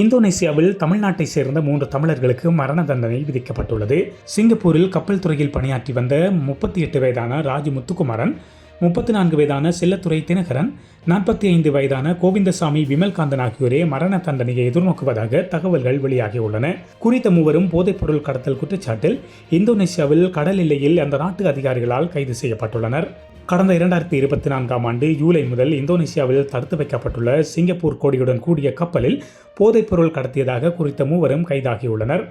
இந்தோனேசியாவில் தமிழ்நாட்டை சேர்ந்த மூன்று தமிழர்களுக்கு மரண தண்டனை விதிக்கப்பட்டுள்ளது. சிங்கப்பூரில் கப்பல் துறையில் பணியாற்றி வந்த முப்பத்தி எட்டு வயதான ராஜு முத்துக்குமாரன் முப்பத்தி நான்கு வயதான செல்லத்துறை தினகரன் நாற்பத்தி ஐந்து வயதான கோவிந்தசாமி விமல்காந்தன் ஆகியோரே மரண தண்டனையை எதிர்நோக்குவதாக தகவல்கள் வெளியாகியுள்ளன. குறித்த மூவரும் போதைப்பொருள் கடத்தல் குற்றச்சாட்டில் இந்தோனேசியாவில் கடல் எல்லையில் அந்த நாட்டு அதிகாரிகளால் கைது செய்யப்பட்டுள்ளனர். கடந்த இரண்டாயிரத்தி இருபத்தி நான்காம் ஆண்டு ஜூலை முதல் இந்தோனேசியாவில் தடுத்து வைக்கப்பட்டுள்ள சிங்கப்பூர் கொடியுடன் கூடிய கப்பலில் போதைப்பொருள் கடத்தியதாக குறித்த மூவரும் கைதாகியுள்ளனர்.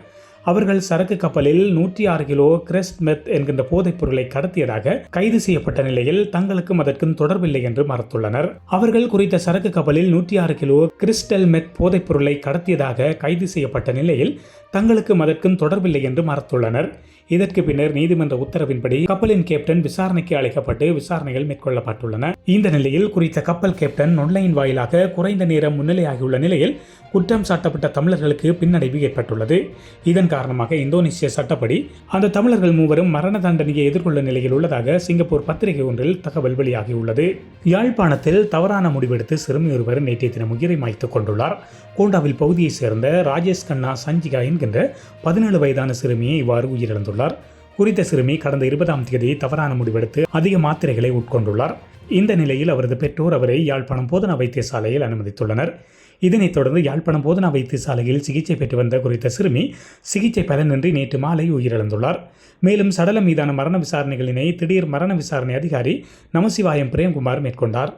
அவர்கள் சரக்கு கப்பலில் நூற்றி ஆறு கிலோ கிரெஸ்ட் மெத் என்கின்ற போதைப் பொருளை கடத்தியதாக கைது செய்யப்பட்ட நிலையில் தங்களுக்கும் அதற்கும் தொடர்பில்லை என்று மறுத்துள்ளனர். அவர்கள் குறித்த சரக்கு கப்பலில் நூற்றி ஆறு கிலோ கிறிஸ்டல் மெத் போதைப் பொருளை கடத்தியதாக கைது செய்யப்பட்ட நிலையில் தங்களுக்கும் அதற்கும் தொடர்பில்லை என்று மறுத்துள்ளனர். இதற்கு பின்னர் நீதிமன்ற உத்தரவின்படி கப்பலின் கேப்டன் விசாரணைக்கு அழைக்கப்பட்டு விசாரணைகள் மேற்கொள்ளப்பட்டுள்ளன. இந்த நிலையில் குறித்த கப்பல் கேப்டன் ஒன்லைன் வாயிலாக குறைந்த நேரம் முன்னிலையாகியுள்ள நிலையில் குற்றம் சாட்டப்பட்ட தமிழர்களுக்கு பின்னடைவு ஏற்பட்டுள்ளது. இதன் காரணமாக இந்தோனேசிய சட்டப்படி அந்த தமிழர்கள் மூவரும் மரண தண்டனையை எதிர்கொள்ளும் நிலையில் உள்ளதாக சிங்கப்பூர் பத்திரிகை ஒன்றில் தகவல் வெளியாகியுள்ளது. யாழ்ப்பாணத்தில் தவறான முடிவெடுத்து சிறுமி ஒருவர் நேற்றைய தினம் உயிரை மாய்த்துக் கொண்டுள்ளார். கோண்டாவில் பகுதியைச் சேர்ந்த ராஜேஷ் கண்ணா சஞ்சிகா என்கின்ற பதினேழு வயதான சிறுமியை இவ்வாறு உயிரிழந்துள்ளார். குறித்த சிறுமி கடந்த இருபதாம் தேதி தவறான முடிவெடுத்து அதிக மாத்திரைகளை உட்கொண்டுள்ளார். இந்த நிலையில் அவரது பெற்றோர் அவரை யாழ்ப்பாணம் போதனா வைத்தியசாலையில் அனுமதித்துள்ளனர். இதனைத் தொடர்ந்து யாழ்ப்பாணம் போதனா வைத்தியசாலையில் சிகிச்சை பெற்று வந்த குறித்த சிறுமி சிகிச்சை பலனின்றி நேற்று மாலை உயிரிழந்துள்ளார். மேலும் சடலம் மீதான மரண விசாரணைகளினை திடீர் மரண விசாரணை அதிகாரி நமசிவாயம் பிரேம்குமார் மேற்கொண்டார்.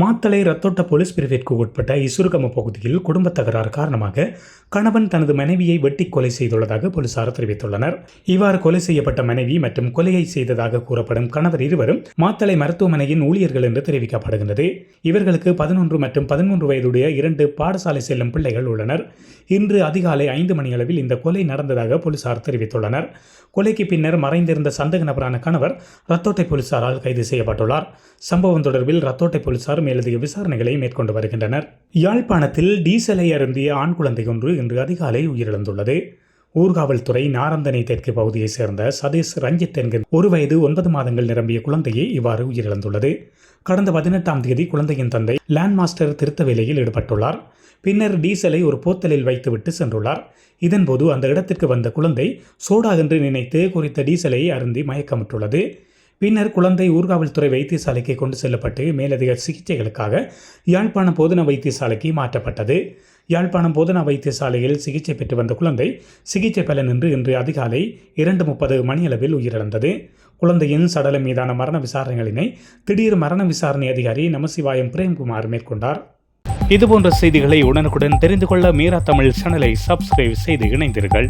மாத்தளை ரத்தோட்ட போலீஸ் பிரிவிற்கு உட்பட்ட இசுருகம பகுதியில் குடும்ப தகராறு காரணமாக கணவன் தனது மனைவியை வெட்டி கொலை செய்துள்ளதாக போலீசார் தெரிவித்துள்ளனர். இவ்வாறு கொலை செய்யப்பட்ட மனைவி மற்றும் கொலையை செய்ததாக கூறப்படும் கணவர் இருவரும் மாத்தளை மருத்துவமனையின் ஊழியர்கள் என்று தெரிவிக்கப்படுகின்றது. இவர்களுக்கு பதினொன்று மற்றும் பதிமூன்று வயதுடைய இரண்டு பாடசாலை செல்லும் பிள்ளைகள் உள்ளனர். இன்று அதிகாலை ஐந்து மணியளவில் இந்த கொலை நடந்ததாக போலீசார் தெரிவித்துள்ளனர். கொலைக்கு பின்னர் மறைந்திருந்த சந்தேக நபரான கணவர் ரத்தோட்டை போலீசாரால் கைது செய்யப்பட்டுள்ளார். சம்பவம் தொடர்பில் ரத்தோட்டை போலீசார் மேலதிக விசாரணைகளை மேற்கொண்டு வருகின்றனர். யாழ்ப்பாணத்தில் டீசலை அருந்திய ஆண் குழந்தை ஒன்று இன்று அதிகாலை உயிரிழந்துள்ளது. ஊர்காவல்துறை நாரந்தனை தெற்கு பகுதியைச் சேர்ந்த சதீஷ் ரஞ்சித் என்கிற ஒரு வயது ஒன்பது மாதங்கள் நிரம்பிய குழந்தையே இவ்வாறு உயிரிழந்துள்ளது. கடந்த பதினெட்டாம் தேதி குழந்தையின் தந்தை லேண்ட் மாஸ்டர் திருத்த வேலையில் ஈடுபட்டுள்ளார். பின்னர் டீசலை ஒரு போத்தலில் வைத்துவிட்டு சென்றுள்ளார். இதன்போது அந்த இடத்திற்கு வந்த குழந்தை சோடா என்று நினைத்து குறித்த டீசலை அருந்தி மயக்கமிட்டுள்ளது பின்னர் குழந்தை ஊர்காவல்துறை வைத்தியசாலைக்கு கொண்டு செல்லப்பட்டு மேலதிக சிகிச்சைகளுக்காக யாழ்ப்பாணம் போதனா வைத்தியசாலைக்கு மாற்றப்பட்டது. யாழ்ப்பாணம் போதனா வைத்தியசாலையில் சிகிச்சை பெற்று வந்த குழந்தை சிகிச்சை பலனின்றி இன்று அதிகாலை இரண்டு முப்பது மணியளவில் உயிரிழந்தது. குழந்தையின் சடலம் மீதான மரண விசாரணைகளினை திடீர் மரண விசாரணை அதிகாரி நமசிவாயம் பிரேம்குமார் மேற்கொண்டார். இதுபோன்ற செய்திகளை உடனுக்குடன் தெரிந்து கொள்ள மீரா தமிழ் சேனலை சப்ஸ்கிரைப் செய்து இணைந்தீர்கள்